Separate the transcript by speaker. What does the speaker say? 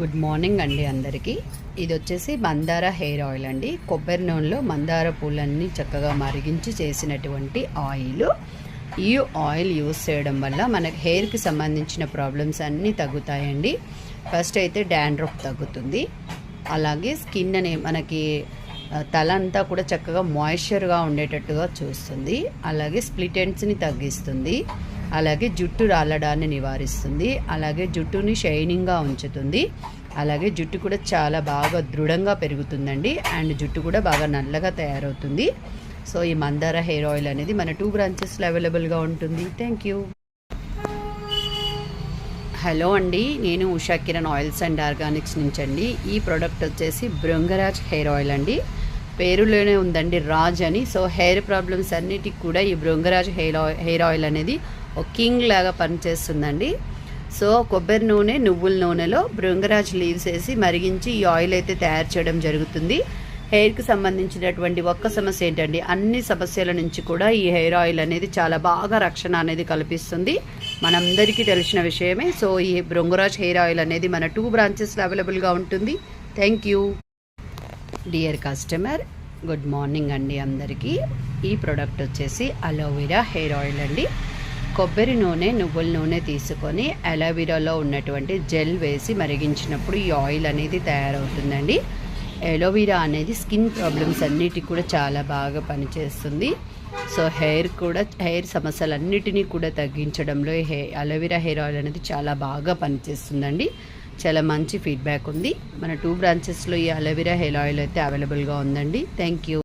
Speaker 1: Good morning అండి అందరికీ. ఇది వచ్చేసి మందార హెయిర్ ఆయిల్ అండి. కొబ్బరి నూనెలో మందార పూలన్నీ చక్కగా మరిగించి చేసినటువంటి ఆయిల్. ఈ ఆయిల్ యూస్ చేయడం వల్ల మనకి హెయిర్కి సంబంధించిన ప్రాబ్లమ్స్ అన్నీ తగ్గుతాయండి. ఫస్ట్ అయితే డాండ్రఫ్ తగ్గుతుంది. అలాగే స్కిన్ అనే మనకి తల అంతా కూడా చక్కగా మాయిశ్చర్గా ఉండేటట్టుగా చూస్తుంది. అలాగే స్ప్లిట్ ఎండ్స్ని తగ్గిస్తుంది. అలాగే జుట్టు రాలడాన్ని నివారిస్తుంది. అలాగే జుట్టుని షైనింగ్గా ఉంచుతుంది. అలాగే జుట్టు కూడా చాలా బాగా దృఢంగా పెరుగుతుందండి. అండ్ జుట్టు కూడా బాగా నల్లగా తయారవుతుంది. సో ఈ మందార హెయిర్ ఆయిల్ అనేది మన టూ బ్రాంచెస్లో అవైలబుల్గా ఉంటుంది. Thank you. హలో అండి. నేను Usha Kiran oils and organics నుంచి అండి ఈ ప్రోడక్ట్ వచ్చేసి బృంగరాజ్ హెయిర్ ఆయిల్ అండి. పేరులోనే ఉందండి రాజ్ అని. సో హెయిర్ ప్రాబ్లమ్స్ అన్నిటికి కూడా ఈ Bhringraj hair oil hair oil అనేది ఒక కింగ్ లాగా పనిచేస్తుందండి. సో కొబ్బరి నూనె నువ్వుల నూనెలో బృంగరాజ్ లీవ్స్ వేసి మరిగించి ఈ ఆయిల్ అయితే తయారు చేయడం జరుగుతుంది. హెయిర్కి సంబంధించినటువంటి ఒక్క సమస్య ఏంటండి? అన్ని సమస్యల నుంచి కూడా ఈ హెయిర్ ఆయిల్ అనేది చాలా బాగా రక్షణ అనేది కల్పిస్తుంది. మనందరికీ తెలిసిన విషయమే. సో ఈ బృంగరాజ్ హెయిర్ ఆయిల్ అనేది మన టూ బ్రాంచెస్లో అవైలబుల్గా ఉంటుంది. Thank you. Dear customer good morning అండి అందరికీ. ఈ ప్రోడక్ట్ వచ్చేసి అలోవెరా హెయిర్ ఆయిల్ అండి. కొబ్బరి నూనె నువ్వుల నూనె తీసుకొని అలోవెరాలో ఉన్నటువంటి జెల్ వేసి మరిగించినప్పుడు ఈ ఆయిల్ అనేది తయారవుతుందండి. అలోవెరా అనేది స్కిన్ ప్రాబ్లమ్స్ అన్నిటికి కూడా చాలా బాగా పనిచేస్తుంది. సో హెయిర్ కూడా హెయిర్ సమస్యలన్నిటినీ కూడా తగ్గించడంలో హెయిర్ అలోవెరా హెయిర్ ఆయిల్ అనేది చాలా బాగా పనిచేస్తుందండి. చాలా మంచి ఫీడ్బ్యాక్ ఉంది. మన టూ బ్రాంచెస్లో ఈ అలోవెరా హెయిర్ ఆయిల్ అయితే అవైలబుల్గా ఉందండి. Thank you